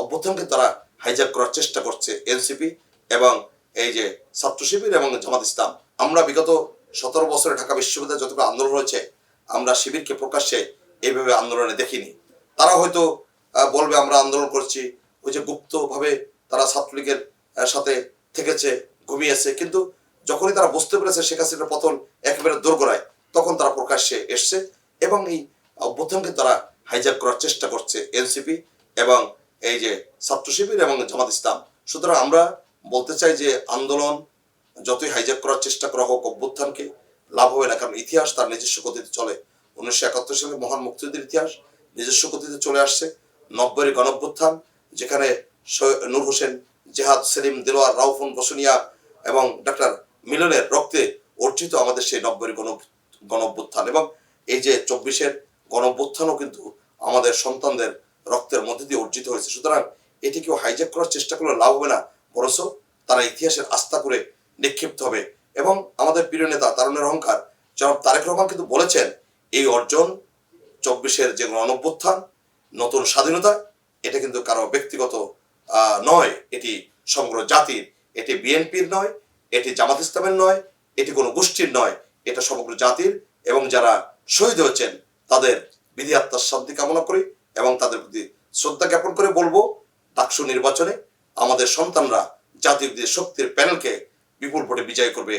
অভ্যুত্থানকে তারা হাইজ্যাক করার চেষ্টা করছে এনসিপি এবং এই যে ছাত্র শিবির এবং জামাত ইসলাম। আমরা বিগত সতেরো বছরে ঢাকা বিশ্ববিদ্যালয়ে যতগুলো আন্দোলন হয়েছে আমরা শিবিরকে প্রকাশ্যে এইভাবে আন্দোলনে দেখিনি। তারা হয়তো বলবে আমরা আন্দোলন করছি, ওই যে গুপ্তভাবে তারা ছাত্রলীগের সাথে থেকেছে, ঘুমিয়েছে। কিন্তু যখনই তারা বুঝতে পেরেছে শেখ হাসিনার পতন একেবারে দোরগোড়ায়, তখন তারা প্রকাশ্যে এসছে এবং এই অভ্যুত্থানকে তারা হাইজ্যাক করার চেষ্টা করছে এনসিপি এবং এই যে ছাত্র শিবির এবং জামাত ইসলাম। সুতরাং আমরা বলতে চাই যে আন্দোলন যতই হাইজ্যাক করার চেষ্টা করা হোক অভ্যুত্থানকে লাভ হবে না, কারণ ইতিহাস তার নিজস্ব গতিতে চলে। উনিশশো একাত্তর সালে মহান মুক্তিযুদ্ধের ইতিহাস নিজস্ব গতিতে চলে আসছে। নব্বই গণঅভ্যুত্থান, যেখানে নূর হোসেন, জেহাদ সেলিম, দেলোয়ার, রাউফুন, বসুনিয়া এবং ডাক্তার মিলনের রক্তে অর্জিত আমাদের সেই নব্বই গণ গণঅভ্যুত্থান। এবং এই যে চব্বিশের গণঅভ্যুত্থানও কিন্তু আমাদের সন্তানদের রক্তের মধ্যে দিয়ে অর্জিত হয়েছে। সুতরাং এটি কেউ হাইজ্যাক করার চেষ্টা করলে লাভ হবে না, বরঞ্চ তারা ইতিহাসের আস্থা করে নিক্ষিপ্ত হবে। এবং আমাদের প্রিয় নেতা তারুণের অহংকার, জনাব তারেক রহমান কিন্তু বলেছেন, এই অর্জন চব্বিশের যে গণঅভ্যুত্থান, নতুন স্বাধীনতা, এটা কিন্তু কারও ব্যক্তিগত নয়। এটি সমগ্র জাতির, এটি বিএনপির নয়, এটি জামাত ইসলামের নয়, এটি কোনো গোষ্ঠীর নয়, এটা সমগ্র জাতির। এবং যারা শহীদ হয়েছেন, তাদের বিধি আত্মার শান্তি কামনা করি। এবং তাদের প্রতি শ্রদ্ধা জ্ঞাপন করে বলব, ডাকসু নির্বাচনে আমাদের সন্তানরা বিদ্যুৎ শক্তির প্যানেলকে বিপুল ভোটে বিজয় করবে।